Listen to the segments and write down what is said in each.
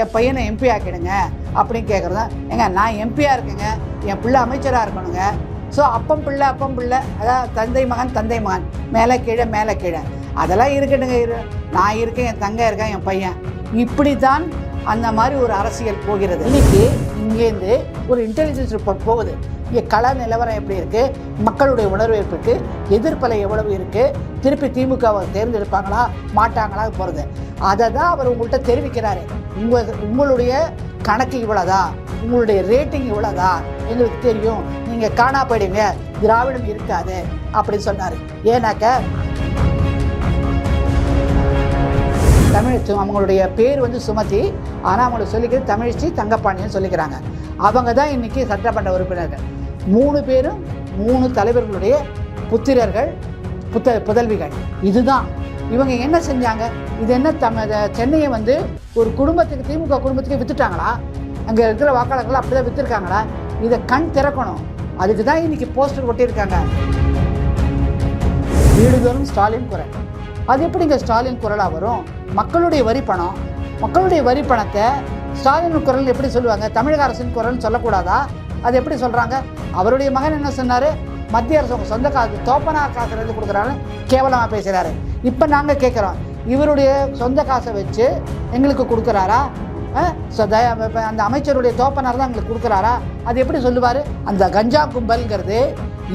என் பையனை எம்பி ஆக்கிடுங்க அப்படின்னு கேட்குறதா ஏங்க நான் எம்பியாக இருக்கேங்க. என் பிள்ளை அமைச்சராக இருக்கணுங்க. ஸோ அப்பம் பிள்ளை அப்பம் பிள்ளை. அதான் தந்தை மகன் தந்தை மகன். மேலே கீழே மேலே கீழே. அதெல்லாம் இருக்கட்டுங்க இரு. நான் இருக்கேன் என் தங்க இருக்கேன் என் பையன். இப்படி தான் அந்த மாதிரி ஒரு அரசியல் போகிறது. இன்னைக்கு இங்கேருந்து ஒரு இன்டெலிஜென்ஸ் ரிப்போர்ட் போகுது. கள நிலவரம் எப்படி இருக்குது மக்களுடைய உணர்வு எப்படி இருக்குது எதிர்ப்பலை எவ்வளவு இருக்குது திருப்பி திமுகவை தேர்ந்தெடுப்பாங்களா? மாட்டாங்களா? போகிறது அதை தான் அவர் உங்கள்கிட்ட தெரிவிக்கிறாரு. உங்கள் உங்களுடைய கணக்கு இவ்வளோதான் உங்களுடைய ரேட்டிங் இவ்வளோதான் எங்களுக்கு தெரியும். நீங்கள் காணா போயிடுங்க. திராவிடம் இருக்காது. அப்படின்னு சொன்னார். ஏன்னாக்க தமிழ் அவங்களுடைய பேர் வந்து சுமதி ஆனால் அவங்கள சொல்லிக்கிறது தமிழ்ச்சி தங்கப்பாண்டியன்னு சொல்லிக்கிறாங்க. அவங்க தான் இன்னைக்கு சட்டமன்ற உறுப்பினர்கள். மூணு பேரும் மூணு தலைவர்களுடைய புத்திரர்கள் புத்த புதல்விகள். இதுதான். இவங்க என்ன செஞ்சாங்க? இது என்ன தம் சென்னையை வந்து ஒரு குடும்பத்துக்கு திமுக குடும்பத்துக்கு வித்துட்டாங்களா? அங்கே இருக்கிற வாக்காளர்கள் அப்படிதான் வித்துருக்காங்களா? இதை கண் திறக்கணும். அதுக்கு தான் இன்னைக்கு போஸ்டர் ஒட்டியிருக்காங்க. வீடுதோறும் ஸ்டாலின் குரல். அது எப்படிங்க ஸ்டாலின் குரலாக வரும்? மக்களுடைய வரி பணம் மக்களுடைய வரி பணத்தை ஸ்டாலின் குரல் எப்படி சொல்லுவாங்க? தமிழக அரசின் குரல்னு சொல்லக்கூடாதா? அது எப்படி சொல்கிறாங்க அவருடைய மகன் என்ன சொன்னார்? மத்திய அரசு உங்கள் சொந்த காசு தோப்பனா காசு எடுத்து கொடுக்குறாரு கேவலமாக பேசுகிறாரு இப்போ நாங்கள் கேட்குறோம் இவருடைய சொந்த காசை வச்சு எங்களுக்கு கொடுக்குறாரா? அந்த அமைச்சருடைய தோப்பனார் தான் எங்களுக்கு கொடுக்குறாரா? அது எப்படி சொல்லுவார்? அந்த கஞ்சா கும்பல்ங்கிறது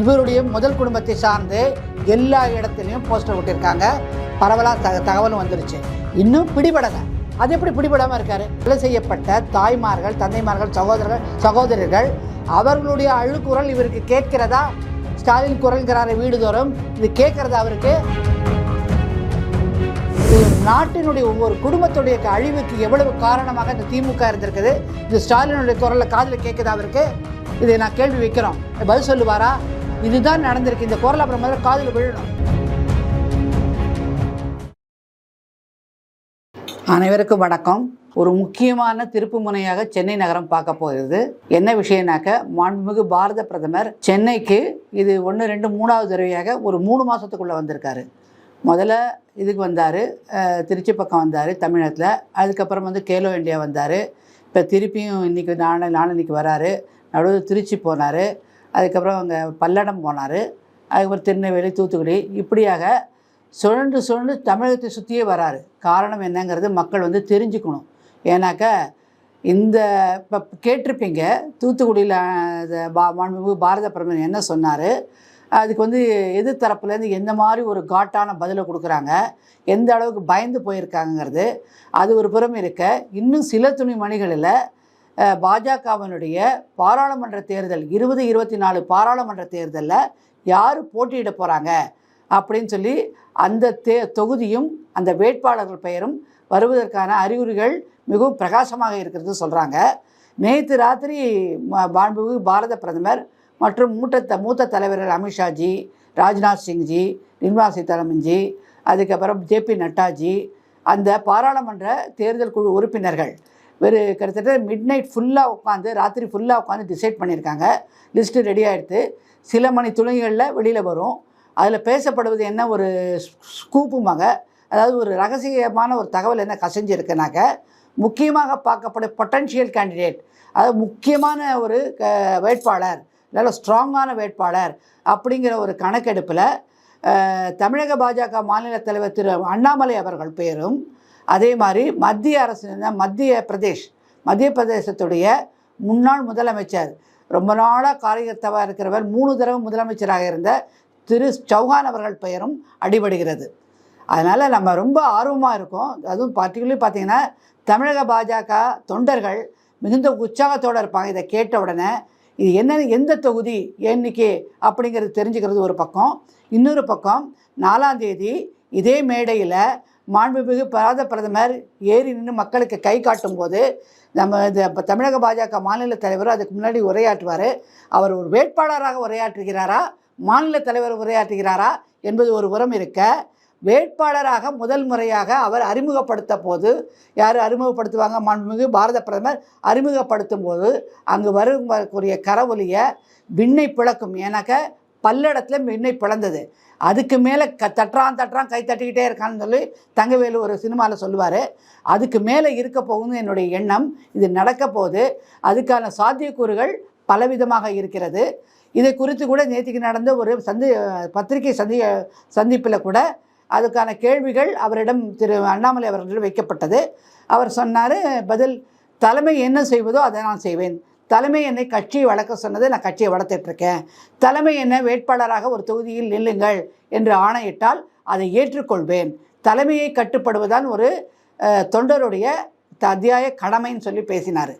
இவருடைய முதல் குடும்பத்தை சார்ந்து எல்லா இடத்துலையும் போஸ்டர் ஒட்டியிருக்காங்க பரவலாக த தகவலும் வந்துருச்சு. இன்னும் பிடிபடலை. அது எப்படி பிடிபடாமல் இருக்காரு? கொலை செய்யப்பட்ட தாய்மார்கள் தந்தைமார்கள் சகோதரர்கள் சகோதரர்கள் அவர்களுடைய அழுக்குரல் இவருக்கு கேட்கிறதா? ஸ்டாலின் குரல்கிறாரு வீடுதோறும். இது கேட்கறதா அவருக்கு? நாட்டினுடைய ஒவ்வொரு குடும்பத்துடைய அழிவுக்கு எவ்வளவு காரணமாக இந்த திமுக இருந்திருக்குது? இது ஸ்டாலினுடைய குரலில் காதில் கேட்குதா அவருக்கு? இதை நான் கேள்வி வைக்கிறோம். பதில் சொல்லுவாரா? இதுதான் நடந்திருக்கு. இந்த குரல் அப்புறம் முதல்ல காதில் விழணும். அனைவருக்கும் வணக்கம். ஒரு முக்கியமான திருப்பு முனையாக சென்னை நகரம் பார்க்க போகிறது. என்ன விஷயம்னாக்க மாண்புமிகு பாரத பிரதமர் சென்னைக்கு இது ஒன்று ரெண்டு மூணாவது தடவையாக ஒரு மூணு மாதத்துக்குள்ளே வந்திருக்காரு. முதல்ல இதுக்கு வந்தார் திருச்சி பக்கம் வந்தார் தமிழகத்தில் அதுக்கப்புறம் வந்து கேலோ இந்தியா வந்தார். இப்போ திருப்பியும் இன்றைக்கி நாளை நாளன்னைக்கு வராரு. நடுவில் திருச்சி போனார். அதுக்கப்புறம் அங்கே பல்லடம் போனார். அதுக்கப்புறம் திருநெல்வேலி தூத்துக்குடி. இப்படியாக சுழன்று சுழன்று தமிழகத்தை சுற்றியே வராரு. காரணம் என்னங்கிறது மக்கள் வந்து தெரிஞ்சுக்கணும். ஏன்னாக்கா இந்த இப்போ கேட்டிருப்பீங்க தூத்துக்குடியில் பா மாண்புமிகு பாரத பிரதமர் என்ன சொன்னார்? அதுக்கு வந்து எதிர்த்தரப்புலேருந்து எந்த மாதிரி ஒரு காட்டான பதிலை கொடுக்குறாங்க? எந்த அளவுக்கு பயந்து போயிருக்காங்கங்கிறது. அது ஒரு புறம் இருக்க இன்னும் சில துணி மணிகளில் பாஜகவினுடைய பாராளுமன்ற தேர்தல் இருபது இருபத்தி நாலு பாராளுமன்ற தேர்தலில் யார் போட்டியிட போகிறாங்க அப்படின்னு சொல்லி அந்த தே தொகுதியும் அந்த வேட்பாளர்கள் பெயரும் வருவதற்கான அறிகுறிகள் மிகவும் பிரகாசமாக இருக்கிறது சொல்கிறாங்க நேற்று ராத்திரி மாண்புமிகு பாரத பிரதமர் மற்றும் மூத்த மூத்த தலைவர்கள் அமித்ஷாஜி ராஜ்நாத் சிங்ஜி நிர்மலா சீதாராமன்ஜி அதுக்கப்புறம் ஜேபி நட்டாஜி அந்த பாராளுமன்ற தேர்தல் குழு உறுப்பினர்கள். ஒரு கிட்டத்தட்ட மிட் நைட் ஃபுல்லாக உட்காந்து ராத்திரி ஃபுல்லாக உட்காந்து டிசைட் பண்ணியிருக்காங்க. லிஸ்ட்டு ரெடி ஆகிடுது சில மணி துணைகளில் வெளியில் வரும். அதில் பேசப்படுவது என்ன ஒரு ஸ்கூப்புமாக அதாவது ஒரு ரகசியமான ஒரு தகவல் என்ன கசிஞ்சிருக்குனாக்க முக்கியமாக பார்க்கப்படும் பொட்டன்ஷியல் கேண்டிடேட் அதாவது முக்கியமான ஒரு க- வேட்பாளர் நல்ல ஸ்ட்ராங்கான வேட்பாளர் அப்படிங்கிற ஒரு கணக்கெடுப்பில் தமிழக பாஜக மாநில தலைவர் திரு அண்ணாமலை அவர்கள் பேரும் அதே மாதிரி மத்திய அரசு மத்திய பிரதேஷ் மத்திய பிரதேசத்துடைய முன்னாள் முதலமைச்சர் ரொம்ப நாளாக காரியத்தவாக இருக்கிறவர் மூணு தடவை முதலமைச்சராக இருந்த திரு சௌஹான் அவர்கள் பெயரும் அடிபடுகிறது. அதனால் நம்ம ரொம்ப ஆர்வமாக இருக்கோம். அதுவும் பர்டிகுலர் பார்த்திங்கன்னா தமிழக பாஜக தொண்டர்கள் மிகுந்த உற்சாகத்தோடு இருப்பாங்க. இதை கேட்ட உடனே இது என்ன எந்த தொகுதி என்னைக்கு அப்படிங்கிறது தெரிஞ்சுக்கிறது ஒரு பக்கம். இன்னொரு பக்கம் நாலாம் தேதி இதே மேடையில் மாண்புமிகு பாரத பிரதமர் ஏறி நின்று மக்களுக்கு கை காட்டும் போது நம்ம இந்த இப்போ தமிழக பாஜக மாநில தலைவர் அதுக்கு முன்னாடி உரையாற்றுவார். அவர் ஒரு வேட்பாளராக உரையாற்றுகிறாரா? மாநில தலைவர் உரையாற்றுகிறாரா என்பது ஒரு உரம் இருக்க வேட்பாளராக முதல் முறையாக அவர் அறிமுகப்படுத்த போது யார் அறிமுகப்படுத்துவாங்க? மாண்புமிகு பாரத பிரதமர் அறிமுகப்படுத்தும் போது அங்கு வரும் வரக்கூடிய கரவொலியை விண்ணை பிளக்கும் ஏன்னாக்க பல்லடத்தில் விண்ணை பிளந்தது. அதுக்கு மேலே க தட்டுறான் தட்டுறான் கை தட்டிக்கிட்டே இருக்கான்னு சொல்லி தங்கவேலு ஒரு சினிமாவில் சொல்லுவார். அதுக்கு மேலே இருக்க போகுதுன்னு என்னுடைய எண்ணம். இது நடக்க போகுது. அதுக்கான சாத்தியக்கூறுகள் பலவிதமாக இருக்கிறது. இதை குறித்து கூட நேற்றுக்கு நடந்த ஒரு சந்தி பத்திரிகை சந்தி சந்திப்பில் கூட அதுக்கான கேள்விகள் அவரிடம் திரு அண்ணாமலை அவர்களிடம் வைக்கப்பட்டது. அவர் சொன்னார் பதில் தலைமை என்ன செய்வதோ அதை நான் செய்வேன். தலைமை என்னை கட்சியை வளர்க்க சொன்னது நான் கட்சியை வளர்த்துட்ருக்கேன். தலைமை என்ன வேட்பாளராக ஒரு தொகுதியில் நில்லுங்கள் என்று ஆணையிட்டால் அதை ஏற்றுக்கொள்வேன். தலைமையை கட்டுப்படுவதான் ஒரு தொண்டருடைய த- அத்தியாய கடமைன்னு சொல்லி பேசினார்.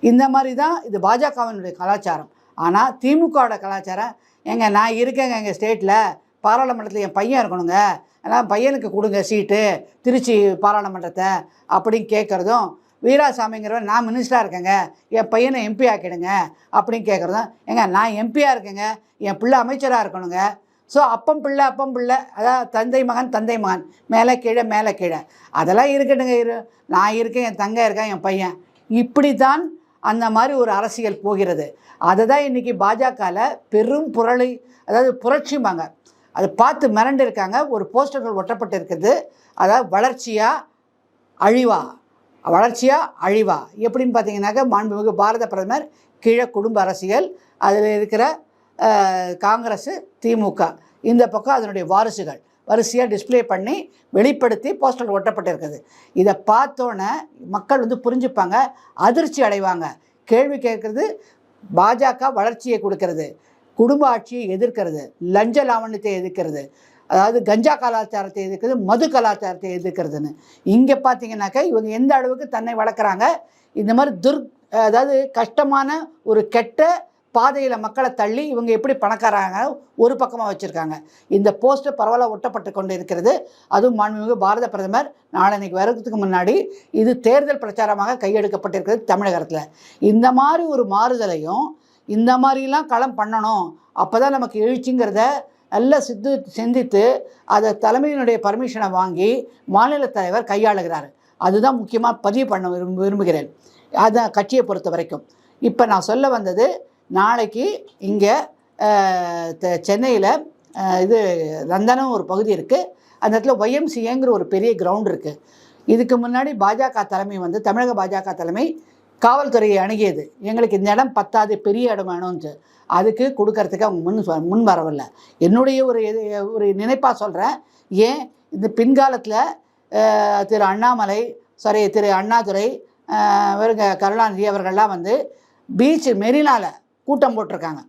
இந்த மாதிரி தான் இது பாஜகவினுடைய கலாச்சாரம். ஆனால் திமுகவோட கலாச்சாரம் ஏங்க நான் இருக்கேங்க எங்கள் ஸ்டேட்டில் பாராளுமன்றத்தில் என் பையன் இருக்கணுங்க. அதனால் பையனுக்கு கொடுங்க சீட்டு திருச்சி பாராளுமன்றத்தை அப்படின்னு கேட்குறதும் வீராசாமிங்கிறவன் நான் மினிஸ்டராக இருக்கேங்க என் பையனை எம்பி ஆக்கிடுங்க அப்படின்னு கேட்குறதும் ஏங்க நான் எம்பியாக இருக்கேங்க என் பிள்ளை அமைச்சராக இருக்கணுங்க. ஸோ அப்பம் பிள்ளை அப்பம் பிள்ளை அதாவது தந்தை மகன் தந்தை மகன் மேலே கீழே மேலே கீழே. அதெல்லாம் இருக்கட்டுங்க இரு நான் இருக்கேன் என் தங்க இருக்கேன் என் பையன். இப்படி தான் அந்த மாதிரி ஒரு அரசியல் போகிறது. அதை தான் இன்றைக்கி பாஜகவில் பெரும் புரளி அதாவது புரட்சிம்பாங்க. அதை பார்த்து மிரண்டு இருக்காங்க ஒரு போஸ்டர்கள் ஒட்டப்பட்டு இருக்குது அதாவது வளர்ச்சியாக அழிவா? வளர்ச்சியாக அழிவா? எப்படின்னு பார்த்தீங்கன்னாக்க மாண்புமிகு பாரத பிரதமர் கீழே குடும்ப அரசியல் அதில் இருக்கிற அஹ், காங்கிரஸ் திமுக. இந்த பக்கம் அதனுடைய வாரிசுகள். வரிசையாக டிஸ்ப்ளே பண்ணி வெளிப்படுத்தி போஸ்டர் ஒட்டப்பட்டிருக்குது. இதை பார்த்தோன்னே மக்கள் வந்து புரிஞ்சுப்பாங்க அதிர்ச்சி அடைவாங்க. கேள்வி கேட்குறது பாஜக வளர்ச்சியை கொடுக்கறது குடும்ப ஆட்சியை எதிர்க்கிறது லஞ்ச லாவண்யத்தை எதிர்க்கிறது அதாவது கஞ்சா கலாச்சாரத்தை எதிர்க்கிறது மது கலாச்சாரத்தை எதிர்க்கிறதுன்னு. இங்கே பார்த்தீங்கன்னாக்கா இவங்க எந்த அளவுக்கு தன்னை வளர்க்குறாங்க? இந்த மாதிரி துர் அதாவது கஷ்டமான ஒரு கெட்ட பாதையில் மக்களை தள்ளி இவங்க எப்படி பணக்காராங்க ஒரு பக்கமாக வச்சுருக்காங்க. இந்த போஸ்ட்டு பரவலாக ஒட்டப்பட்டு கொண்டு இருக்கிறது அதுவும் மாண்புமிகு பாரத பிரதமர் நாளன்னைக்கு வரதுக்கு முன்னாடி இது தேர்தல் பிரச்சாரமாக கையெடுக்கப்பட்டிருக்கிறது தமிழகத்தில். இந்த மாதிரி ஒரு மாறுதலையும் இந்த மாதிரிலாம் களம் பண்ணணும் அப்போ தான் நமக்கு எழுச்சிங்கிறத நல்லா சித்து சிந்தித்து அதை தலைமையினுடைய பர்மிஷனை வாங்கி மாநில தலைவர் கையாளுகிறார். அதுதான் முக்கியமாக பதிவு பண்ண விரும்புகிறேன். அதுதான் கட்சியை பொறுத்த வரைக்கும் இப்போ நான் சொல்ல வந்தது நாளைக்கு இங்கே சென்னையில் இது லந்தனம் ஒரு பகுதி இருக்குது அந்த இடத்துல ஒய்எம்சிஏங்கிற ஒரு பெரிய கிரவுண்ட் இருக்குது இதுக்கு முன்னாடி பாஜக தலைமை வந்து தமிழக பாஜக தலைமை காவல்துறையை அணுகியது. எங்களுக்கு இந்த இடம் பத்தாது பெரிய இடம் வேணும்னு அதுக்கு கொடுக்கறதுக்கு அவங்க முன் முன் வரவில்லை. என்னுடைய ஒரு இது ஒரு நினைப்பாக சொல்கிறேன் ஏன்? இந்த பின்காலத்தில் திரு அண்ணாமலை சாரி திரு அண்ணாதுரை இவருங்க கருணாநிதி அவர்கள்லாம் வந்து பீச் மெரினாவில் கூட்டம் போட்டிருக்காங்க.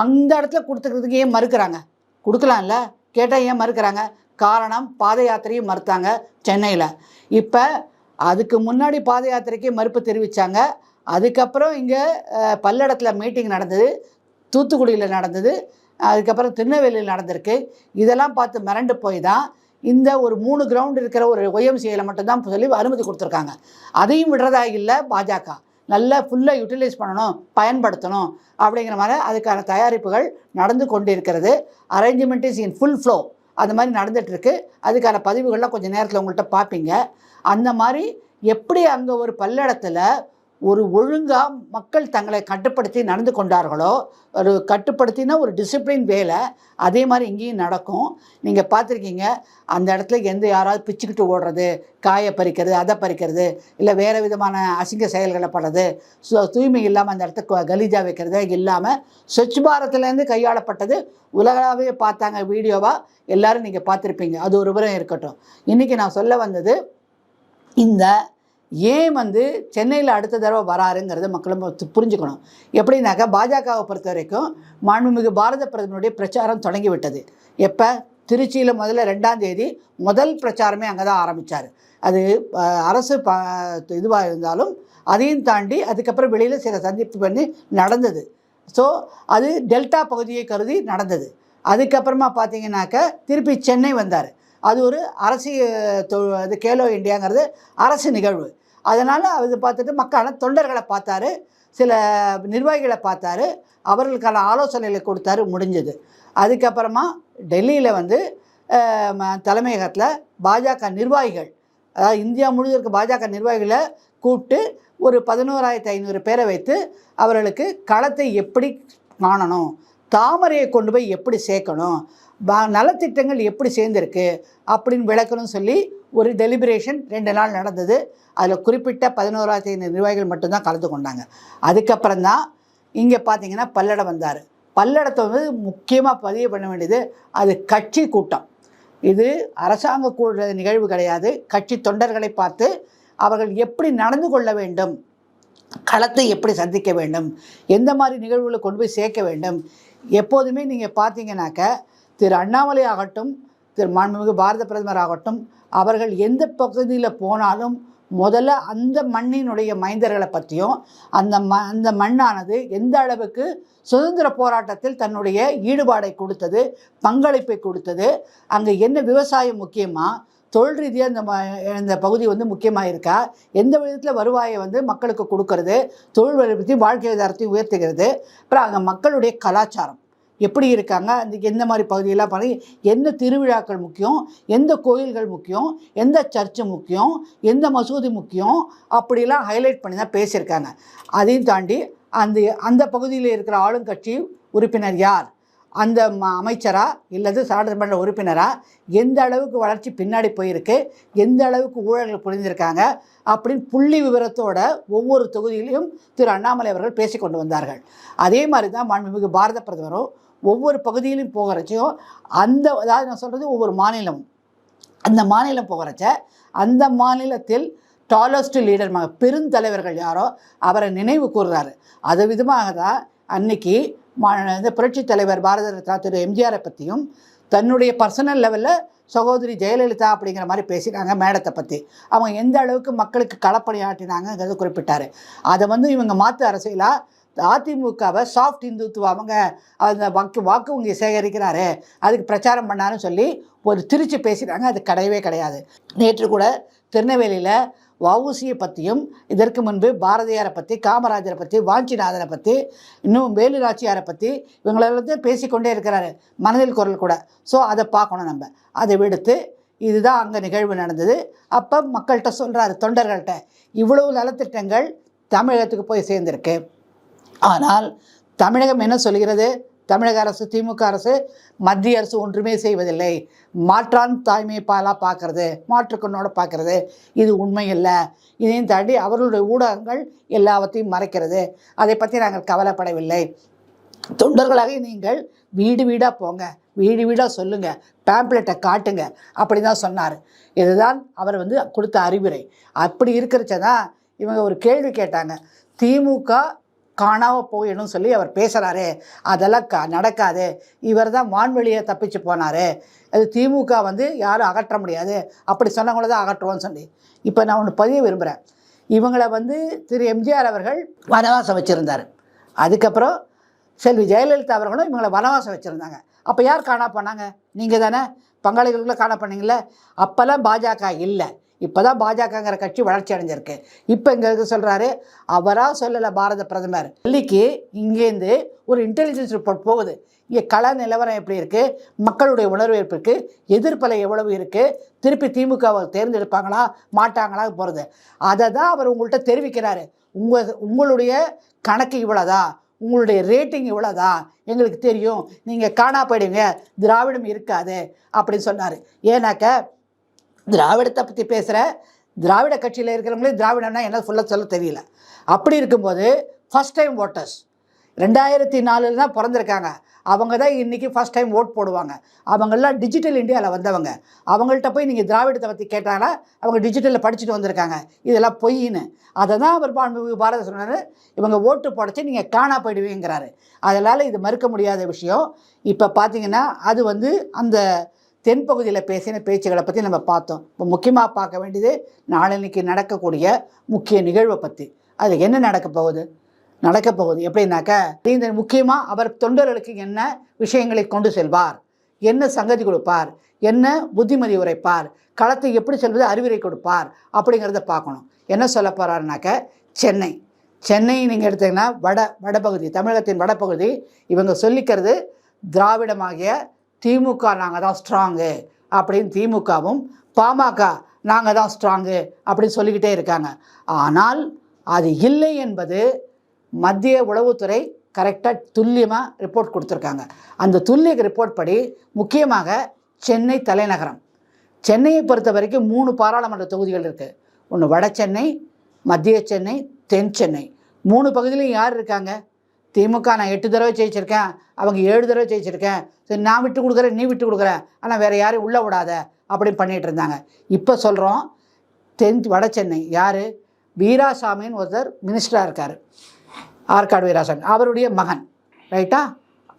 அந்த இடத்துல கொடுத்துக்கிறதுக்கு ஏன் மறுக்கிறாங்க? கொடுக்கலாம்ல? கேட்டால் ஏன் மறுக்கிறாங்க? காரணம் பாத யாத்திரையும் மறுத்தாங்க சென்னையில். இப்போ அதுக்கு முன்னாடி பாத யாத்திரைக்கு மறுப்பு தெரிவித்தாங்க அதுக்கப்புறம் இங்கே பல்லடத்தில் மீட்டிங் நடந்தது. தூத்துக்குடியில் நடந்தது. அதுக்கப்புறம் திருநெல்வேலியில் நடந்திருக்கு. இதெல்லாம் பார்த்து மிரண்டு போய் தான் இந்த ஒரு மூணு கிரவுண்ட் இருக்கிற ஒரு ஒய்எம்சியில் மட்டும்தான் சொல்லி அனுமதி கொடுத்துருக்காங்க. அதையும் விடுறதா இல்லை பாஜக. நல்லா ஃபுல்லாக யூட்டிலைஸ் பண்ணணும் பயன்படுத்தணும் அப்படிங்கிற மாதிரி அதுக்கான தயாரிப்புகள் நடந்து கொண்டிருக்கிறது. Arrangement is in full flow அது மாதிரி நடந்துகிட்ருக்கு அதுக்கான பதிவுகள்லாம் கொஞ்சம் நேரத்தில் உங்கள்கிட்ட பார்ப்பீங்க. அந்த மாதிரி எப்படி அங்கே ஒரு பல்லடத்தில் ஒரு ஒழுங்காக மக்கள் தங்களை கட்டுப்படுத்தி நடந்து கொண்டார்களோ ஒரு கட்டுப்படுத்தினா ஒரு டிசிப்ளின் வேலை அதே மாதிரி இங்கேயும் நடக்கும். நீங்கள் பார்த்துருக்கீங்க அந்த இடத்துல எந்த யாராவது பிச்சுக்கிட்டு ஓடுறது காயை பறிக்கிறது அதை பறிக்கிறது இல்லை வேறு விதமான அசிங்க செயல்களை படுறது சு தூய்மை இல்லாமல் அந்த இடத்த கலீஜாக வைக்கிறது இல்லாமல் ஸ்வச் பாரத்லேருந்து கையாளப்பட்டது. உலகளாவே பார்த்தாங்க வீடியோவாக எல்லோரும் நீங்கள் பார்த்துருப்பீங்க. அது ஒரு புறம் இருக்கட்டும். இன்றைக்கி நான் சொல்ல வந்தது இந்த ஏன் வந்து சென்னையில் அடுத்த தடவை வராருங்கிறத மக்களும் புரிஞ்சுக்கணும். எப்படின்னாக்கா பாஜகவை பொறுத்த வரைக்கும் மாண்புமிகு பாரத பிரதமருடைய பிரச்சாரம் தொடங்கி விட்டது எப்போ? திருச்சியில் முதல்ல ரெண்டாம் தேதி முதல் பிரச்சாரமே அங்கே தான் ஆரம்பித்தார் அது அரசு ப இதுவாக இருந்தாலும் அதையும் தாண்டி அதுக்கப்புறம் வெளியில் சில சந்திப்பு பண்ணி நடந்தது. ஸோ அது டெல்டா பகுதியை கருதி நடந்தது. அதுக்கப்புறமா பார்த்தீங்கன்னாக்கா திருப்பி சென்னை வந்தார். அது ஒரு அரசியல் தொ இது கேலோ இந்தியாங்கிறது அரசு நிகழ்வு. அதனால் அது பார்த்துட்டு மக்களான தொண்டர்களை பார்த்தாரு சில நிர்வாகிகளை பார்த்தாரு அவர்களுக்கான ஆலோசனைகளை கொடுத்தாரு முடிஞ்சது. அதுக்கப்புறமா டெல்லியில் வந்து ம- தலைமையகத்தில் பாஜக நிர்வாகிகள் அதாவது இந்தியா முழுவதும் இருக்க பாஜக நிர்வாகிகளை கூப்பிட்டு ஒரு பதினோராயிரத்தி ஐநூறு பேரை வைத்து அவர்களுக்கு களத்தை எப்படி காணணும் தாமரையை கொண்டு போய் எப்படி சேர்க்கணும் நலத்திட்டங்கள் எப்படி சேர்ந்துருக்கு அப்படின்னு விளக்கணும்னு சொல்லி ஒரு டெலிபரேஷன் ரெண்டு நாள் நடந்தது. அதில் குறிப்பிட்ட பதினோராயிரத்தி தேதி நிர்வாகிகள் மட்டும்தான் கலந்து கொண்டாங்க. அதுக்கப்புறம் தான் இங்கே பார்த்தீங்கன்னா பல்லடம் வந்தார். பல்லடத்தை வந்து முக்கியமாக பதிவு பண்ண வேண்டியது அது கட்சி கூட்டம். இது அரசாங்க கூட நிகழ்வு கிடையாது. கட்சி தொண்டர்களை பார்த்து அவர்கள் எப்படி நடந்து கொள்ள வேண்டும்? களத்தை எப்படி சந்திக்க வேண்டும்? எந்த மாதிரி நிகழ்வுகளை கொண்டு போய் சேர்க்க வேண்டும்? எப்போதுமே நீங்கள் பார்த்தீங்கன்னாக்க திரு அண்ணாமலை ஆகட்டும் திரு மாண்புமிகு பாரத பிரதமர் ஆகட்டும் அவர்கள் எந்த பகுதியில் போனாலும் முதல்ல அந்த மண்ணினுடைய மைந்தர்களை பற்றியும் அந்த ம அந்த மண்ணானது எந்த அளவுக்கு சுதந்திர போராட்டத்தில் தன்னுடைய ஈடுபாடை கொடுத்தது பங்களிப்பை கொடுத்தது அங்கே என்ன விவசாயம் முக்கியமாக தொழில் ரீதியாக இந்த ம இந்த பகுதி வந்து முக்கியமாக இருக்கா எந்த விதத்தில் வருவாயை வந்து மக்களுக்கு கொடுக்கறது தொழில் வளர்ச்சி வாழ்க்கை தரத்தை உயர்த்துகிறது அப்புறம் அங்கே மக்களுடைய கலாச்சாரம். எப்படி இருக்காங்க? அந்த எந்த மாதிரி பகுதியெல்லாம் பண்ணி எந்த திருவிழாக்கள் முக்கியம்? எந்த கோயில்கள் முக்கியம்? எந்த சர்ச்சு முக்கியம்? எந்த மசூதி முக்கியம்? அப்படிலாம் ஹைலைட் பண்ணி தான் பேசியிருக்காங்க. அதையும் தாண்டி அந்த அந்த பகுதியில் இருக்கிற ஆளுங்கட்சி உறுப்பினர் யார்? அந்த ம அமைச்சரா? இல்லது சட்டமன்ற உறுப்பினரா? எந்த அளவுக்கு வளர்ச்சி பின்னாடி போயிருக்கு? எந்த அளவுக்கு ஊழல்கள் புரிஞ்சிருக்காங்க? அப்படின்னு புள்ளி விவரத்தோட ஒவ்வொரு தொகுதியிலையும் திரு அண்ணாமலை அவர்கள் பேசி கொண்டு வந்தார்கள். அதே மாதிரி தான் மாண்புமிகு பாரத பிரதமரும் ஒவ்வொரு பகுதியிலும் போகிறச்சையும் அந்த அதாவது நான் சொல்கிறது ஒவ்வொரு மாநிலமும். அந்த மாநிலம் போகிறச்ச அந்த மாநிலத்தில் டாலஸ்ட் லீடர் ம பெருந்தலைவர்கள் யாரோ அவரை நினைவு கூறுறாரு அது விதமாக தான் அன்னைக்கு மா இந்த புரட்சி தலைவர் பாரத ரத்னா திரு எம்ஜிஆரை பற்றியும் தன்னுடைய பர்சனல் லெவலில் சகோதரி ஜெயலலிதா அப்படிங்கிற மாதிரி பேசினாங்க மேடத்தை பற்றி அவங்க எந்த அளவுக்கு மக்களுக்கு களப்பணியாற்றினாங்கிறத குறிப்பிட்டார். அதை வந்து இவங்க மாற்று அரசியலாக அதிமுகவை சாஃப்ட் இந்துத்துவம் அவங்க அந்த வாக்கு வாக்கு இங்கே சேகரிக்கிறாரு. அதுக்கு பிரச்சாரம் பண்ணாருன்னு சொல்லி ஒரு திருச்சி பேசுகிறாங்க அது கிடையவே கிடையாது. நேற்று கூட திருநெல்வேலியில் வவுசியை பற்றியும் இதற்கு முன்பு பாரதியாரை பற்றி காமராஜரை பற்றி வாஞ்சிநாதனை பற்றி இன்னும் வேலுநாச்சியாரை பற்றி இவங்களெல்லாம் பேசிக்கொண்டே இருக்கிறாரு. மனதில் குரல் கூட. ஸோ அதை பார்க்கணும் நம்ம. அதை விடுத்து இதுதான் அங்கே நிகழ்வு நடந்தது. அப்போ மக்கள்கிட்ட சொல்கிறாரு தொண்டர்கள்ட்ட இவ்வளவு நலத்திட்டங்கள் தமிழகத்துக்கு போய் சேர்ந்திருக்கு. ஆனால் தமிழகம் என்ன சொல்கிறது? தமிழக அரசு திமுக அரசு மத்திய அரசு ஒன்றுமே செய்வதில்லை. மாற்றான் தாய்மை பாலாக பார்க்கறது மாற்றுக்கண்ணோட பார்க்குறது. இது உண்மை இல்லை இதையும் தாண்டி அவர்களுடைய ஊடகங்கள் எல்லாவற்றையும் மறைக்கிறது. அதை பற்றி நாங்கள் கவலைப்படவில்லை. தொண்டர்களாக நீங்கள் வீடு வீடாக போங்க வீடு வீடாக சொல்லுங்கள் பேம்ப்ளெட்டை காட்டுங்க அப்படி தான் சொன்னார். இதுதான் அவர் வந்து கொடுத்த அறிவுரை. அப்படி இருக்கிறச்ச தான் இவங்க ஒரு கேள்வி கேட்டாங்க. திமுக காணாம போயிடும் சொல்லி அவர் பேசுகிறாரு அதெல்லாம் க நடக்காது. இவர் தான் வான்வெளியை தப்பிச்சு போனார். அது திமுக வந்து யாரும் அகற்ற முடியாது. அப்படி சொன்னவங்கள தான் அகற்றுவோம்னு சொல்லி. இப்போ நான் ஒன்று பதிய விரும்புகிறேன் இவங்களை வந்து திரு எம்ஜிஆர் அவர்கள் வனவாசம் வச்சுருந்தார். அதுக்கப்புறம் செல்வி ஜெயலலிதா அவர்களும் இவங்களை வனவாசம் வச்சுருந்தாங்க. அப்போ யார் காணா போனாங்க? நீங்கள் தானே பங்காளிகளுக்குள்ள காணா பண்ணீங்களே அப்போல்லாம் பாஜக இல்லை. இப்போ தான் பாஜகங்கிற கட்சி வளர்ச்சி அடைஞ்சிருக்கு. இப்போ இங்கே சொல்கிறாரு அவராக சொல்லலை பாரத பிரதமர். டெல்லிக்கு இங்கேருந்து ஒரு இன்டெலிஜென்ஸ் ரிப்போர்ட் போகுது. இங்கே கள நிலவரம் எப்படி இருக்குது மக்களுடைய உணர்வு எப்படி இருக்குது எதிர்ப்பலை எவ்வளவு இருக்குது திருப்பி திமுகவை தேர்ந்தெடுப்பாங்களா? மாட்டாங்களா? போகிறது அதை தான் அவர் உங்கள்கிட்ட தெரிவிக்கிறாரு. உங்கள் உங்களுடைய கணக்கு இவ்வளோதா? உங்களுடைய ரேட்டிங் இவ்வளோதான் எங்களுக்கு தெரியும். நீங்கள் காணா போயிடுங்க திராவிடம் இருக்காது. அப்படின்னு சொன்னார். ஏன்னாக்க திராவிடத்தை பற்றி பேசுகிற திராவிட கட்சியில் இருக்கிறவங்களே திராவிடம்னா என்ன ஃபுல்லாக சொல்ல தெரியல. அப்படி இருக்கும்போது ஃபஸ்ட் டைம் ஓட்டர்ஸ் ரெண்டாயிரத்தி நாலில் தான் பிறந்திருக்காங்க. அவங்க தான் இன்றைக்கி ஃபஸ்ட் டைம் ஓட் போடுவாங்க. அவங்கெல்லாம் டிஜிட்டல் இந்தியாவில் வந்தவங்க. அவங்கள்ட்ட போய் நீங்கள் திராவிடத்தை பற்றி கேட்டாங்கன்னா அவங்க டிஜிட்டலில் படிச்சுட்டு வந்திருக்காங்க. இதெல்லாம் பொய்ன்னு. அதை தான் அவர் பாண்பு பாரத சொன்னார். இவங்க ஓட்டு போடச்சு நீங்கள் காணா போயிடுவீங்கிறாரு. அதனால் இது மறுக்க முடியாத விஷயம். இப்போ பார்த்தீங்கன்னா அது வந்து அந்த தென்பகுதியில் பேசின பேச்சுகளை பற்றி நம்ம பார்த்தோம். இப்போ முக்கியமாக பார்க்க வேண்டியது நாளன்னைக்கு நடக்கக்கூடிய முக்கிய நிகழ்வை பற்றி அது என்ன நடக்க போகுது? நடக்க போகுது எப்படின்னாக்க இந்த முக்கியமாக அவர் தொண்டர்களுக்கு என்ன விஷயங்களை கொண்டு செல்வார்? என்ன சங்கதி கொடுப்பார்? என்ன புத்திமதி உரைப்பார்? களத்தை எப்படி செல்வது? அறிவுரை கொடுப்பார்? அப்படிங்கிறத பார்க்கணும். என்ன சொல்ல போகிறாருனாக்க சென்னை. சென்னை நீங்கள் எடுத்தீங்கன்னா வட வடபகுதி தமிழகத்தின் வடபகுதி இவங்க சொல்லிக்கிறது திராவிடமாகிய திமுக நாங்கள் தான் ஸ்ட்ராங்கு அப்படின்னு திமுகவும் பாமக நாங்கள் தான் ஸ்ட்ராங்கு அப்படின்னு சொல்லிக்கிட்டே இருக்காங்க. ஆனால் அது இல்லை என்பது மத்திய உளவுத்துறை கரெக்டாக துல்லியமாக ரிப்போர்ட் கொடுத்துருக்காங்க. அந்த துல்லிய ரிப்போர்ட் படி முக்கியமாக சென்னை தலைநகரம். சென்னையை பொறுத்த வரைக்கும் மூணு பாராளுமன்ற தொகுதிகள் இருக்குது ஒன்று வட சென்னை மத்திய சென்னை தென் சென்னை. மூணு பகுதியிலையும் யார் இருக்காங்க? திமுக நான் எட்டு தடவை ஜெயிச்சிருக்கேன் அவங்க ஏழு தடவை ஜெயிச்சிருக்கேன். சரி நான் விட்டு கொடுக்குறேன் நீ விட்டு கொடுக்குற ஆனால் வேறு யாரும் உள்ளே விடாத அப்படின்னு பண்ணிகிட்டு இருந்தாங்க. இப்போ சொல்கிறோம் தென் வட சென்னை. யார்? வீராசாமின்னு ஒருத்தர் மினிஸ்டராக இருக்கார். ஆற்காடு வீராசாமி. அவருடைய மகன் ரைட்டா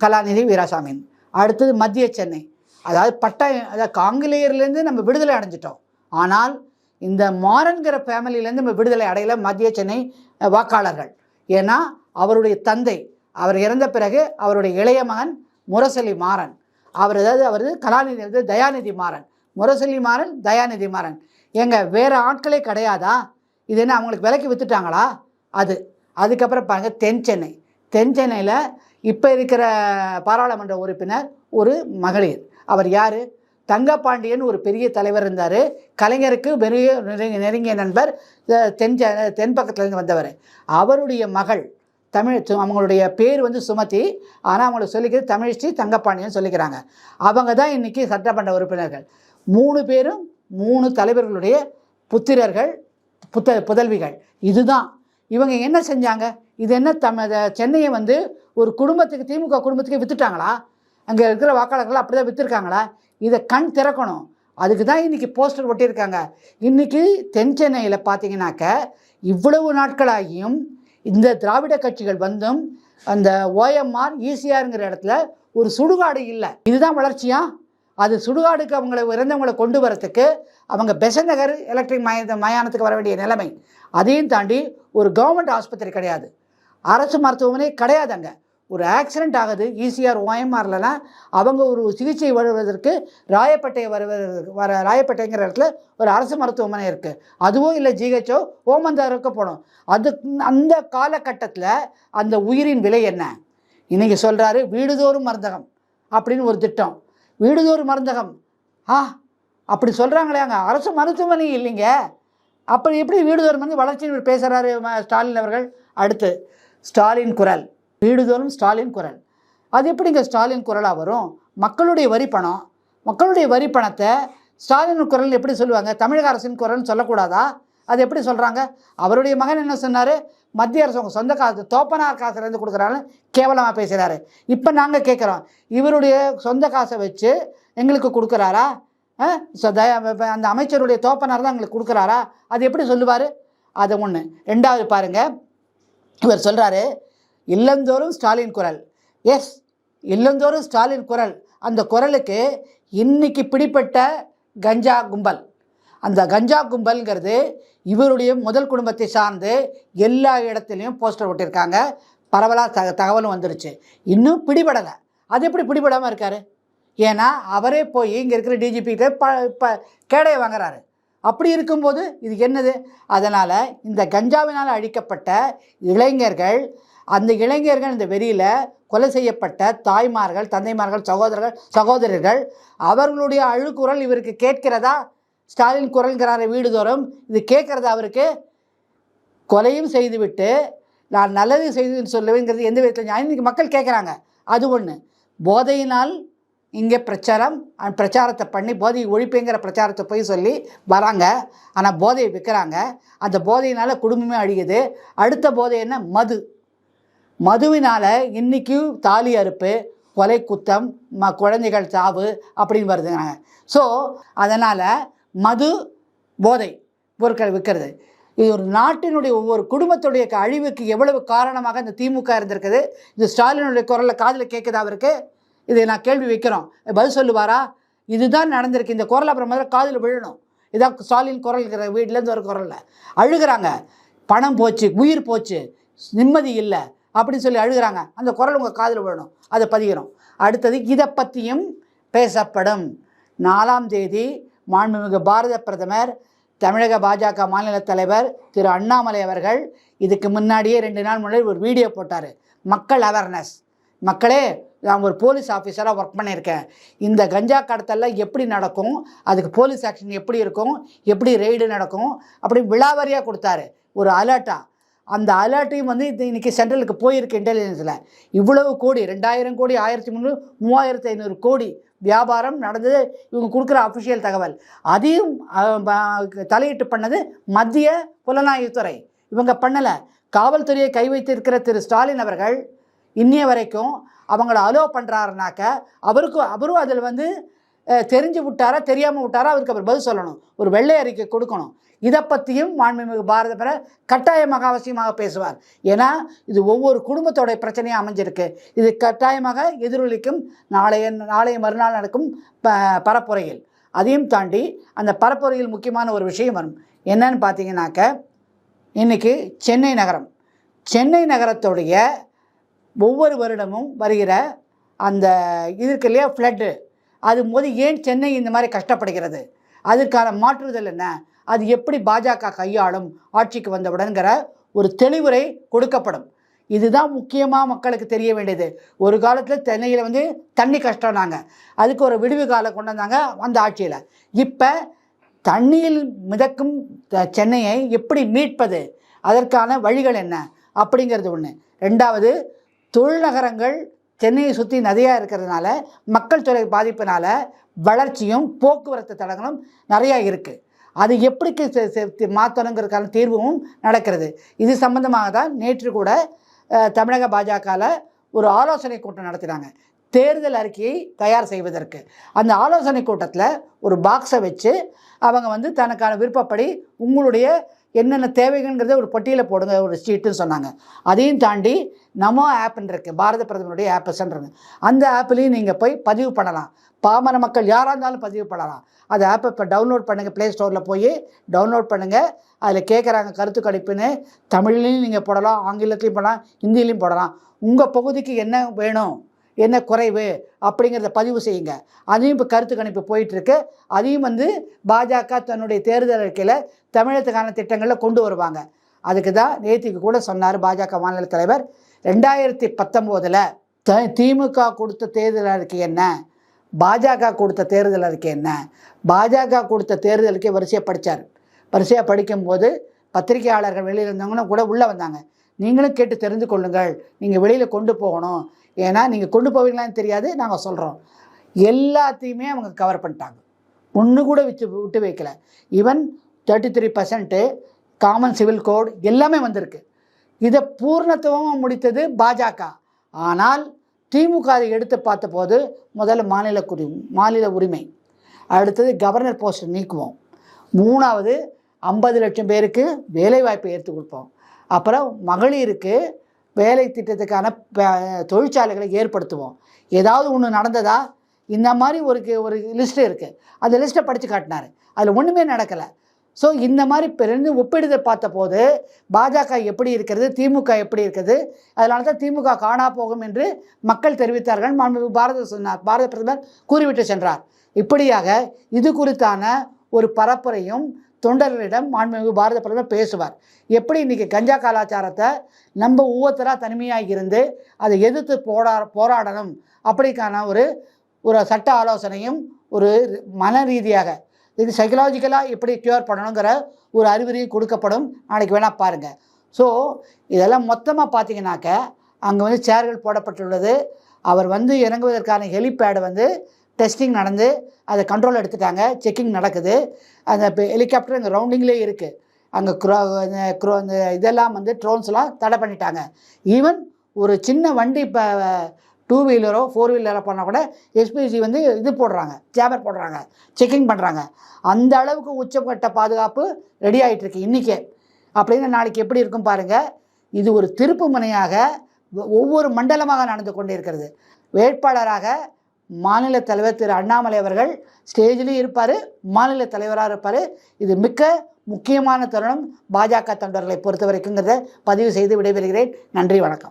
கலாநிதி வீராசாமின். அடுத்தது மத்திய சென்னை. அதாவது பட்டாயம் அதாவது காங்கிலேயர்லேருந்து நம்ம விடுதலை அடைஞ்சிட்டோம். ஆனால் இந்த மாறன்கிற ஃபேமிலியிலேருந்து நம்ம விடுதலை அடையலை மத்திய சென்னை வாக்காளர்கள். ஏன்னா அவருடைய தந்தை. அவர் இறந்த பிறகு அவருடைய இளைய மகன் முரசொலி மாறன். அவர் அதாவது அவர் கலாநிதி வந்து தயாநிதி மாறன். முரசொலி மாறன் தயாநிதி மாறன். எங்கள் வேறு ஆட்களே கிடையாதா? இது என்ன அவங்களுக்கு விலைக்கு வித்துட்டாங்களா? அது. அதுக்கப்புறம் பாருங்கள் தென் சென்னை. தென் சென்னையில் இப்போ இருக்கிற பாராளுமன்ற உறுப்பினர் ஒரு மகளிர். அவர் யார்? தங்கப்பாண்டியன் ஒரு பெரிய தலைவர் இருந்தார். கலைஞருக்கு பெரிய நெருங்கிய நெருங்கிய நண்பர் தென் செ- தென் பக்கத்துலேருந்து வந்தவர். அவருடைய மகள் தமிழ் சு- அவங்களுடைய பேர் வந்து சுமதி ஆனால் அவங்கள சொல்லிக்கிறது தமிழ்ஸ்ரீ தங்கப்பாண்டியன் சொல்லிக்கிறாங்க. அவங்க தான் இன்றைக்கி சட்டமன்ற உறுப்பினர்கள். மூணு பேரும் மூணு தலைவர்களுடைய புத்திரர்கள் புத்த புதல்விகள். இதுதான். இவங்க என்ன செஞ்சாங்க? இது என்ன தம் சென்னையை வந்து ஒரு குடும்பத்துக்கு திமுக குடும்பத்துக்கு வித்துட்டாங்களா? அங்கே இருக்கிற வாக்காளர்கள் அப்படி தான் விற்றுருக்காங்களா இதை கண் திறக்கணும். அதுக்கு தான் இன்றைக்கி போஸ்டர் ஒட்டியிருக்காங்க. இன்றைக்கி தென் சென்னையில் பார்த்தீங்கன்னாக்க இவ்வளவு நாட்களாகியும் இந்த திராவிட கட்சிகள் வந்தும் அந்த ஓஎம்ஆர் ஈசிஆருங்கிற இடத்துல ஒரு சுடுகாடு இல்லை. இதுதான் வளர்ச்சியா? அது சுடுகாடுக்கு அவங்களை இறந்தவங்களை கொண்டு வரத்துக்கு அவங்க பெசன்ட் நகர் எலக்ட்ரிக் மய மயானத்துக்கு வர வேண்டிய நிலைமை. அதையும் தாண்டி ஒரு கவர்மெண்ட் ஆஸ்பத்திரி கிடையாது. அரசு மருத்துவமனை கிடையாது அங்கே ஒரு ஆக்சிடென்ட் ஆகுது ஈசிஆர் ஓஎம்ஆர்லலாம் அவங்க ஒரு சிகிச்சை வருவதற்கு ராயப்பேட்டை வருவதற்கு வர ராயப்பேட்டைங்கிற இடத்துல ஒரு அரசு மருத்துவமனை இருக்குது அதுவோ இல்லை ஜிஹெச்ஓ ஓமந்தாருக்கு போகணும் அது அந்த காலகட்டத்தில் அந்த உயிரின் விலை என்ன? இன்றைக்கி சொல்கிறாரு வீடுதோறும் மருந்தகம் அப்படின்னு ஒரு திட்டம். வீடுதோறும் மருந்தகம். ஆ அப்படி சொல்கிறாங்களே அங்கே. அரசு மருத்துவமனை இல்லைங்க. அப்படி எப்படி வீடுதோறும் வந்து வளர்ச்சின்னு பேசுகிறாரு ஸ்டாலின் அவர்கள்? அடுத்து ஸ்டாலின் குரல். வீடுதோறும் ஸ்டாலின் குரல். அது எப்படிங்க ஸ்டாலின் குரலாக வரும்? மக்களுடைய வரி பணம். மக்களுடைய வரி பணத்தை ஸ்டாலின் குரல் எப்படி சொல்லுவாங்க? தமிழக அரசின் குரல்னு சொல்லக்கூடாதா? அது எப்படி சொல்கிறாங்க அவருடைய மகன் என்ன சொன்னார்? மத்திய அரசு அவங்க சொந்த காசு தோப்பனார் காசுலேருந்து கொடுக்குறான்னு கேவலமாக பேசுகிறாரு இப்போ நாங்கள் கேட்குறோம் இவருடைய சொந்த காசை வச்சு எங்களுக்கு கொடுக்குறாரா? ஆ? தயா- அந்த அமைச்சருடைய தோப்பனார் தான் எங்களுக்கு கொடுக்குறாரா? அது எப்படி சொல்லுவார்? அது ஒன்று ரெண்டாவது பாருங்கள் இவர் சொல்கிறாரு இல்லந்தோறும் ஸ்டாலின் குரல். எஸ் இல்லந்தோறும் ஸ்டாலின் குரல். அந்த குரலுக்கு இன்னைக்கு பிடிப்பட்ட கஞ்சா கும்பல். அந்த கஞ்சா கும்பல்ங்கிறது இவருடைய முதல் குடும்பத்தை சார்ந்து எல்லா இடத்துலையும் போஸ்டர் ஒட்டியிருக்காங்க. பரவலாக த தகவலும் வந்துருச்சு. இன்னும் பிடிபடலை. அது எப்படி பிடிபடாமல் இருக்கார்? ஏன்னா அவரே போய் இங்கே இருக்கிற டிஜிபிகிட்ட ப ப கேடையை வாங்குறாரு. அப்படி இருக்கும்போது இது என்னது? அதனால் இந்த கஞ்சாவினால் அழிக்கப்பட்ட இளைஞர்கள் அந்த இளைஞர்கள் இந்த வெறியில் கொலை செய்யப்பட்ட தாய்மார்கள் தந்தைமார்கள் சகோதரர்கள் சகோதரர்கள் அவர்களுடைய அழுக்குரல் இவருக்கு கேட்கிறதா? ஸ்டாலின் குரல்கிறார வீடுதோறும். இது கேட்குறதா அவருக்கு? கொலையும் செய்துவிட்டு நான் நல்லது செய்து சொல்லுவேங்கிறது எந்த விதத்தில் நியாயம்? மக்கள் கேட்குறாங்க. அது ஒன்று போதையினால் இங்கே பிரச்சாரம் பிரச்சாரத்தை பண்ணி போதையை ஒழிப்புங்கிற பிரச்சாரத்தை போய் சொல்லி வராங்க. ஆனால் போதையை விற்கிறாங்க. அந்த போதையினால் குடும்பமே அழியுது. அடுத்த போதை என்ன? மது. மதுவினால் இன்றைக்கி தாலி அறுப்பு கொலை குத்தம் ம குழந்தைகள் சாவு அப்படின்னு வருதுங்க ஸோ அதனால் மது போதை பொருட்கள் விற்கிறது. இது ஒரு நாட்டினுடைய ஒவ்வொரு குடும்பத்துடைய அழிவுக்கு எவ்வளவு காரணமாக இந்த திமுக இருந்திருக்குது? இது ஸ்டாலினுடைய குரலில் காதில் கேட்குதா அவருக்கு? இதை நான் கேள்வி வைக்கிறோம். பதில் சொல்லுவாரா? இதுதான் நடந்திருக்கு. இந்த குரல் அப்புறம் முதல்ல காதில் விழணும். இதான் ஸ்டாலின் குரல்கிற வீட்டிலேருந்து ஒரு குரலில். அழுகிறாங்க. பணம் போச்சு உயிர் போச்சு. நிம்மதி இல்லை. அப்படின்னு சொல்லி அழுகிறாங்க. அந்த குரல் உங்கள் காதில் விழணும். அதை பதிகிறோம் அடுத்தது இதை பற்றியும் பேசப்படும். நாலாம் தேதி மாண்புமிகு பாரத பிரதமர் தமிழக பாஜக மாநில தலைவர் திரு அண்ணாமலை அவர்கள் இதுக்கு முன்னாடியே ரெண்டு நாள் முன்னாடி ஒரு வீடியோ போட்டார். மக்கள் அவேர்னஸ் மக்களே நான் ஒரு போலீஸ் ஆஃபீஸராக ஒர்க் பண்ணியிருக்கேன். இந்த கஞ்சா கடத்தெல்லாம் எப்படி நடக்கும்? அதுக்கு போலீஸ் ஆக்ஷன் எப்படி இருக்கும்? எப்படி ரெய்டு நடக்கும்? அப்படி விழாவாரியாக கொடுத்தாரு. ஒரு அலர்ட்டாக அந்த அலர்ட்டையும் வந்து இது இன்றைக்கி சென்ட்ரலுக்கு போயிருக்கு இன்டெலிஜென்ஸில் இவ்வளவு கோடி ரெண்டாயிரம் கோடி ஆயிரத்தி முந்நூறு மூவாயிரத்தி ஐநூறு கோடி வியாபாரம் நடந்தது. இவங்க கொடுக்குற அஃபிஷியல் தகவல். அதையும் தலையிட்டு பண்ணது மத்திய புலனாய்வுத்துறை. இவங்க பண்ணலை. காவல்துறையை கை வைத்திருக்கிற திரு ஸ்டாலின் அவர்கள் இன்னைய வரைக்கும் அவங்கள அலோ பண்ணுறாருனாக்க அவருக்கும் அவரும் அதில் வந்து தெரிஞ்சு விட்டாரா தெரியாமல் விட்டாரா அவருக்கு அவர் பதில் சொல்லணும். ஒரு வெள்ளை அறிக்கை கொடுக்கணும். இதை பற்றியும் மாண்புமிகு பாரத பெற கட்டாயமாக அவசியமாக பேசுவார். ஏன்னா இது ஒவ்வொரு குடும்பத்தோட பிரச்சனையாக அமைஞ்சிருக்கு. இது கட்டாயமாக எதிரொலிக்கும் நாளைய நாளைய மறுநாள் நடக்கும் ப பரப்புரையில். அதையும் தாண்டி அந்த பரப்புரையில் முக்கியமான ஒரு விஷயம் வரும். என்னன்னு பார்த்தீங்கன்னாக்க இன்றைக்கி சென்னை நகரம். சென்னை நகரத்துடைய ஒவ்வொரு வருடமும் வருகிற அந்த இது இருக்கு இல்லையா ஃப்ளட்டு அது போது ஏன் சென்னை இந்த மாதிரி கஷ்டப்படுகிறது? அதுக்கான மாற்றுதல் என்ன? அது எப்படி பாஜக கையாளும் ஆட்சிக்கு வந்தவுடன்கிற ஒரு தெளிவுரை கொடுக்கப்படும். இதுதான் முக்கியமாக மக்களுக்கு தெரிய வேண்டியது. ஒரு காலத்தில் சென்னையில் வந்து தண்ணி கஷ்டம்னாங்க அதுக்கு ஒரு விடுவு காலம் கொண்டு வந்தாங்க அந்த ஆட்சியில். இப்போ தண்ணியில் மிதக்கும் சென்னையை எப்படி மீட்பது? அதற்கான வழிகள் என்ன? அப்படிங்கிறது ஒன்று ரெண்டாவது தொழில்நகரங்கள் சென்னையை சுற்றி நதியாக இருக்கிறதுனால மக்கள் தொகை பாதிப்பினால் வளர்ச்சியும் போக்குவரத்து தடங்களும் நிறையா இருக்குது அது எப்படி மாற்றணுங்கிறதுக்கான தீர்வும் நடக்கிறது. இது சம்பந்தமாக தான் நேற்று கூட தமிழக பாஜகவில் ஒரு ஆலோசனை கூட்டம் நடத்தினாங்க. தேர்தல் அறிக்கையை தயார் செய்வதற்கு. அந்த ஆலோசனை கூட்டத்தில் ஒரு பாக்ஸை வச்சு அவங்க வந்து தனக்கான விருப்பப்படி உங்களுடைய என்னென்ன தேவைகள்ங்கிறத ஒரு பட்டியலை போடுங்க ஒரு ஷீட்டுன்னு சொன்னாங்க. அதையும் தாண்டி நமோ ஆப்னு இருக்குது பாரத பிரதமருடைய ஆப்பஸ்ன்றது அந்த ஆப்லேயும் நீங்கள் போய் பதிவு பண்ணலாம். பாமர மக்கள் யாராக இருந்தாலும் பதிவு பண்ணலாம். அந்த ஆப்பை இப்போ டவுன்லோட் பண்ணுங்கள் ப்ளே ஸ்டோரில் போய் டவுன்லோட் பண்ணுங்கள் அதில் கேட்குறாங்க கருத்து கணிப்புன்னு. தமிழ்லையும் நீங்கள் போடலாம் ஆங்கிலத்துலேயும் போடலாம் ஹிந்திலையும் போடலாம். உங்கள் பகுதிக்கு என்ன வேணும் என்ன குறைவு அப்படிங்கிறத பதிவு செய்யுங்க. அதையும் இப்போ கருத்து கணிப்பு போயிட்டுருக்கு அதையும் வந்து பாஜக தன்னுடைய தேர்தல் அறிக்கையில் தமிழகத்துக்கான திட்டங்களில் கொண்டு வருவாங்க. அதுக்கு தான் நேத்திக்கு கூட சொன்னார் பாஜக மாநில தலைவர் ரெண்டாயிரத்தி பத்தொம்போதில் த திமுக கொடுத்த தேர்தல் அறிக்கை என்ன? பாஜக கொடுத்த தேர்தல் அறிக்கை என்ன? பாஜக கொடுத்த தேர்தல் அறிக்கை வரிசையாக படித்தார் வரிசையாக படிக்கும்போது பத்திரிகையாளர்கள் வெளியில் இருந்தவங்களும் கூட உள்ளே வந்தாங்க. நீங்களும் கேட்டு தெரிந்து கொள்ளுங்கள். நீங்கள் வெளியில் கொண்டு போகணும். ஏன்னா நீங்கள் கொண்டு போவீங்களான்னு தெரியாது நாங்கள் சொல்கிறோம் எல்லாத்தையுமே அவங்க கவர் பண்ணிட்டாங்க. ஒன்று கூட விட்டு விட்டு வைக்கல. Even thirty three percent common civil code எல்லாமே வந்திருக்கு. இதை பூர்ணத்துவமாக முடித்தது பாஜக. ஆனால் திமுக அதை எடுத்து பார்த்தபோது முதல்ல மாநில குறி மாநில உரிமை. அடுத்தது கவர்னர் போஸ்ட் நீக்குவோம். மூணாவது ஐம்பது லட்சம் பேருக்கு வேலைவாய்ப்பை ஏற்று கொடுப்போம். அப்புறம் மகளிருக்கு வேலை திட்டத்துக்கான ப- தொழிற்சாலைகளை ஏற்படுத்துவோம். ஏதாவது ஒன்று நடந்ததா? இந்த மாதிரி ஒரு ஒரு லிஸ்ட்டு இருக்குது அந்த லிஸ்ட்டை படித்து காட்டினார். அதில் ஒன்றுமே நடக்கலை. ஸோ இந்த மாதிரி பிறந்து ஒப்பிடுதல் பார்த்தபோது பாஜக எப்படி இருக்கிறது திமுக எப்படி இருக்குது அதனால தான் திமுக காணா போகும் என்று மக்கள் தெரிவித்தார்கள். மாண்புமிகு பாரத சொன்னார் பாரத பிரதமர் கூறிவிட்டு சென்றார். இப்படியாக இது குறித்தான ஒரு பரப்புரையும் தொண்டர்களிடம் மாண்புமிகு பாரத பிரதமர் பேசுவார். எப்படி இன்றைக்கி கஞ்சா கலாச்சாரத்தை நம்ம ஒவ்வொருத்தராக தனிமையாக இருந்து அதை எதிர்த்து போரா போராடணும் அப்படிக்கான ஒரு ஒரு சட்ட ஆலோசனையும் ஒரு மன ரீதியாக இது சைக்கலாஜிக்கலாக எப்படி க்யூர் பண்ணணுங்கிற ஒரு அறிவுரையும் கொடுக்கப்படும். நாளைக்கு வேணால் பாருங்கள் ஸோ இதெல்லாம் மொத்தமாக பார்த்தீங்கன்னாக்க அங்கே வந்து சேர்கள் போடப்பட்டுள்ளது. அவர் வந்து இறங்குவதற்கான ஹெலிபேடு வந்து டெஸ்டிங் நடந்து அதை கண்ட்ரோல் எடுத்துட்டாங்க. செக்கிங் நடக்குது. அந்த இப்போ ஹெலிகாப்டர் அங்கே ரவுண்டிங்லேயே இருக்குது அங்கே க்ரோ க்ரோ இந்த இதெல்லாம் வந்து ட்ரோன்ஸ்லாம் தடை பண்ணிட்டாங்க. ஈவன் ஒரு சின்ன வண்டி இப்போ டூ வீலரோ ஃபோர் வீலரோ பண்ணால் கூட எஸ்பிசி வந்து இது போடுறாங்க ஜேபர் போடுறாங்க செக்கிங் பண்ணுறாங்க அந்த அளவுக்கு உச்சப்பட்ட பாதுகாப்பு ரெடி ஆகிட்டுருக்கு இன்றைக்கே அப்படின்னு நாளைக்கு எப்படி இருக்கும் பாருங்கள் இது ஒரு திருப்பு முனையாக ஒவ்வொரு மண்டலமாக நடந்து கொண்டு இருக்கிறது வேட்பாளராக மாநில தலைவர் திரு அண்ணாமலை அவர்கள் ஸ்டேஜ்லேயும் இருப்பார் மாநில தலைவராக இருப்பார். இது மிக்க முக்கியமான தருணம். பாஜக தொண்டர்களை பொறுத்த வரைக்குங்கிறத பதிவு செய்து விடைபெறுகிறேன். நன்றி வணக்கம்.